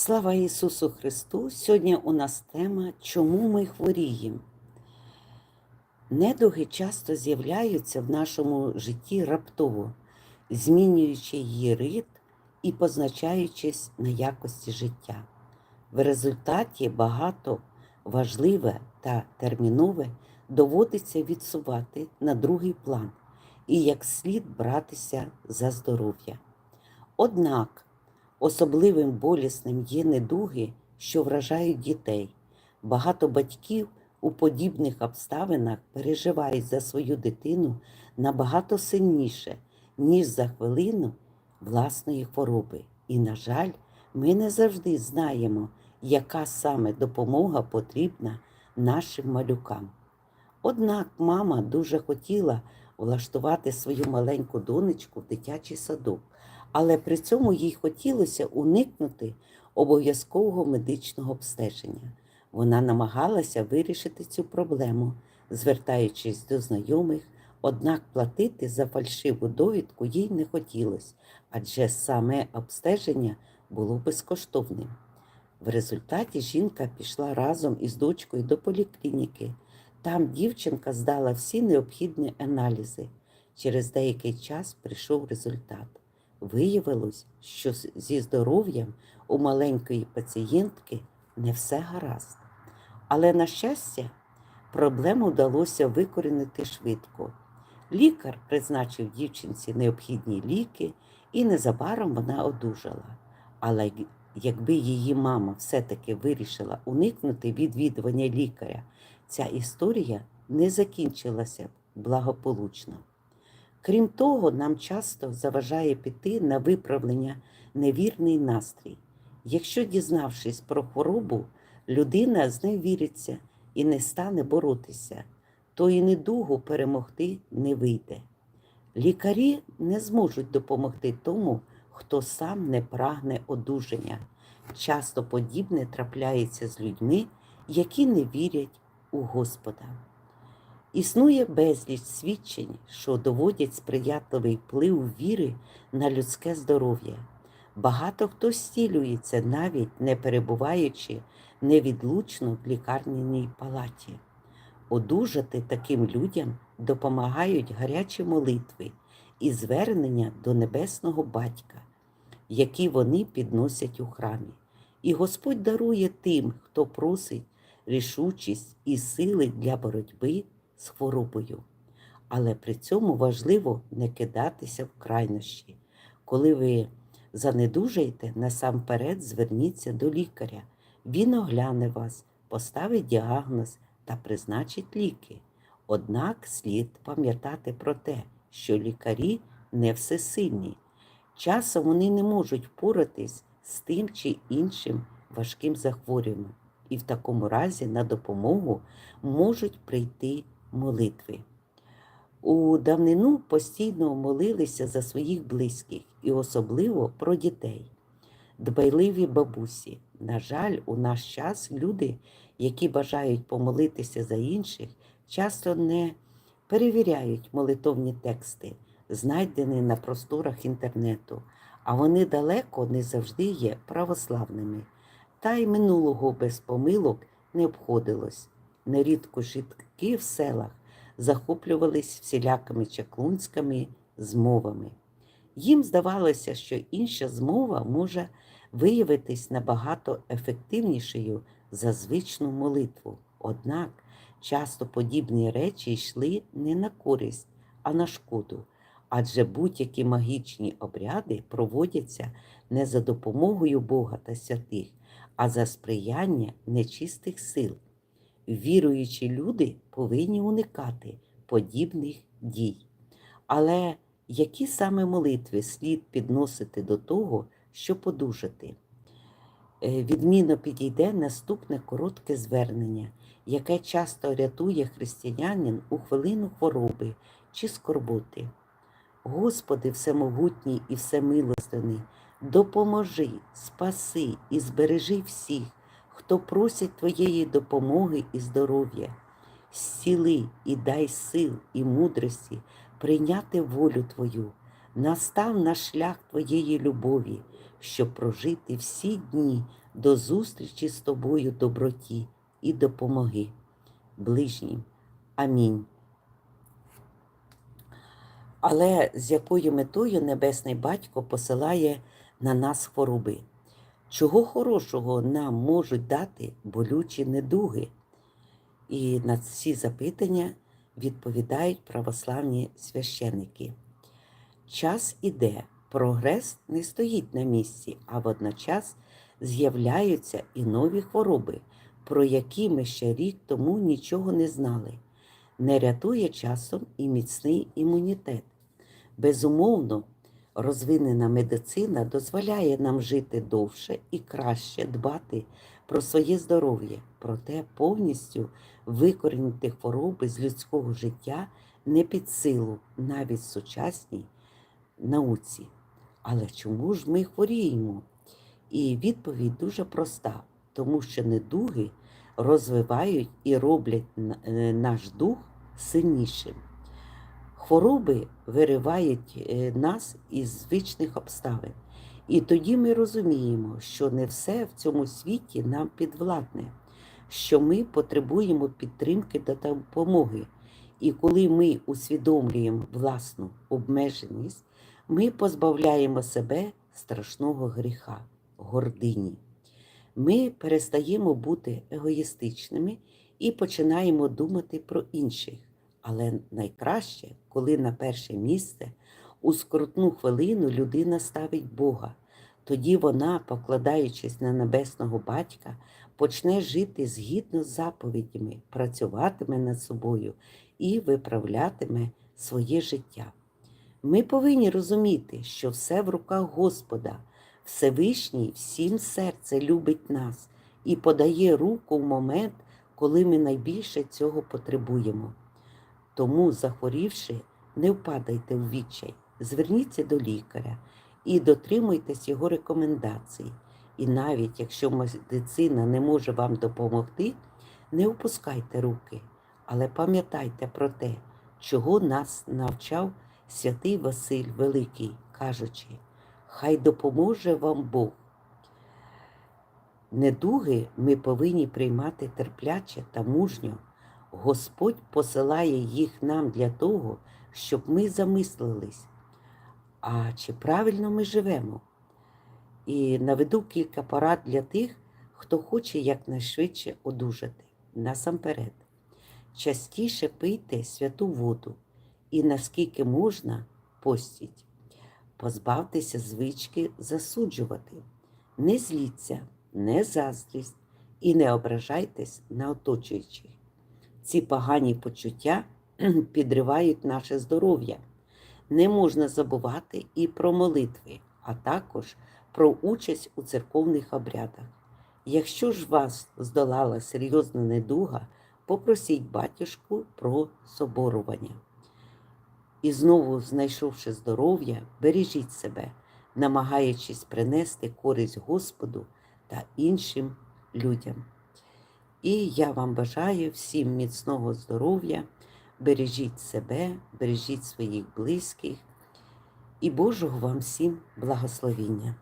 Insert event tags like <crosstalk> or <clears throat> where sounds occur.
Слава Ісусу Христу! Сьогодні у нас тема Чому ми хворіємо? Недуги часто з'являються в нашому житті раптово, змінюючи її ритм і позначаючись на якості життя. В результаті багато важливе та термінове доводиться відсувати на другий план і як слід братися за здоров'я. Однак Особливим болісним є недуги, що вражають дітей. Багато батьків у подібних обставинах переживають за свою дитину набагато сильніше, ніж за хвилину власної хвороби. І, на жаль, ми не завжди знаємо, яка саме допомога потрібна нашим малюкам. Однак мама дуже хотіла влаштувати свою маленьку донечку в дитячий садок але при цьому їй хотілося уникнути обов'язкового медичного обстеження. Вона намагалася вирішити цю проблему, звертаючись до знайомих, однак платити за фальшиву довідку їй не хотілося, адже саме обстеження було безкоштовним. В результаті жінка пішла разом із дочкою до поліклініки. Там дівчинка здала всі необхідні аналізи. Через деякий час прийшов результат. Виявилось, що зі здоров'ям у маленької пацієнтки не все гаразд. Але, на щастя, проблему вдалося викорінити швидко. Лікар призначив дівчинці необхідні ліки, і незабаром вона одужала. Але якби її мама все-таки вирішила уникнути відвідування лікаря, ця історія не закінчилася благополучно. Крім того, нам часто заважає піти на виправлення невірний настрій. Якщо, дізнавшись про хворобу, людина з нею віриться і не стане боротися, то і недугу перемогти не вийде. Лікарі не зможуть допомогти тому, хто сам не прагне одужання. Часто подібне трапляється з людьми, які не вірять у Господа. Існує безліч свідчень, що доводять сприятливий вплив віри на людське здоров'я. Багато хто зцілюється, навіть не перебуваючи невідлучно в лікарняній палаті. Одужати таким людям допомагають гарячі молитви і звернення до небесного батька, які вони підносять у храмі. І Господь дарує тим, хто просить рішучість і сили для боротьби з хворобою. Але при цьому важливо не кидатися в крайнощі. Коли ви занедужаєте, насамперед зверніться до лікаря. Він огляне вас, поставить діагноз та призначить ліки. Однак слід пам'ятати про те, що лікарі не всесильні. Часом вони не можуть впоратись з тим чи іншим важким захворюванням, і в такому разі на допомогу можуть прийти молитви. У давнину постійно молилися за своїх близьких і особливо про дітей. Дбайливі бабусі. На жаль, у наш час люди, які бажають помолитися за інших, часто не перевіряють молитовні тексти, знайдені на просторах інтернету, а вони далеко не завжди є православними. Та й минулого без помилок не обходилось. Нерідко житки в селах захоплювались всілякими чаклунськими змовами. Їм здавалося, що інша змова може виявитись набагато ефективнішою за звичну молитву. Однак часто подібні речі йшли не на користь, а на шкоду, адже будь-які магічні обряди проводяться не за допомогою Бога та святих, а за сприяння нечистих сил. Віруючі люди повинні уникати подібних дій. Але які саме молитви слід підносити до того, щоб подужати? Е, відмінно підійде наступне коротке звернення, яке часто рятує християнин у хвилину хвороби чи скорботи. Господи, всемогутній і всемилостивний, допоможи, спаси і збережи всіх хто просить Твоєї допомоги і здоров'я, зціли і дай сил і мудрості прийняти волю Твою, настав на шлях Твоєї любові, щоб прожити всі дні до зустрічі з тобою доброті і допомоги ближнім. Амінь. Але з якою метою Небесний Батько посилає на нас хвороби? Чого хорошого нам можуть дати болючі недуги? І на ці запитання відповідають православні священики. Час іде, прогрес не стоїть на місці, а водночас з'являються і нові хвороби, про які ми ще рік тому нічого не знали. Не рятує часом і міцний імунітет. Безумовно, розвинена медицина дозволяє нам жити довше і краще дбати про своє здоров'я, проте повністю викорінити хвороби з людського життя не під силу навіть сучасній науці. Але чому ж ми хворіємо? І відповідь дуже проста, тому що недуги розвивають і роблять е, наш дух сильнішим. Хвороби виривають е, нас із звичних обставин. І тоді ми розуміємо, що не все в цьому світі нам підвладне, що ми потребуємо підтримки та допомоги. І коли ми усвідомлюємо власну обмеженість, ми позбавляємо себе страшного гріха, гордині. Ми перестаємо бути егоїстичними і починаємо думати про інших. Але найкраще, коли на перше місце у скрутну хвилину людина ставить Бога. Тоді вона, покладаючись на небесного батька, почне жити згідно з заповідями, працюватиме над собою і виправлятиме своє життя. Ми повинні розуміти, що все в руках Господа, Всевишній всім серце любить нас і подає руку в момент, коли ми найбільше цього потребуємо. Тому, захворівши, не впадайте в відчай, зверніться до лікаря і дотримуйтесь його рекомендацій. І навіть якщо медицина не може вам допомогти, не опускайте руки, але пам'ятайте про те, чого нас навчав святий Василь Великий, кажучи, хай допоможе вам Бог. Недуги ми повинні приймати терпляче та мужньо. Господь посилає їх нам для того, щоб ми замислились, а чи правильно ми живемо? І наведу кілька порад для тих, хто хоче якнайшвидше одужати. Насамперед, частіше пийте святу воду і наскільки можна постіть. Позбавтеся звички засуджувати, не зліться, не заздрість і не ображайтесь на оточуючих. Ці погані почуття <clears throat> підривають наше здоров'я. Не можна забувати і про молитви, а також про участь у церковних обрядах. Якщо ж вас здолала серйозна недуга, попросіть батюшку про соборування. І знову, знайшовши здоров'я, бережіть себе, намагаючись принести користь Господу та іншим людям. І я вам бажаю всім міцного здоров'я, бережіть себе, бережіть своїх близьких і Божого вам всім благословіння.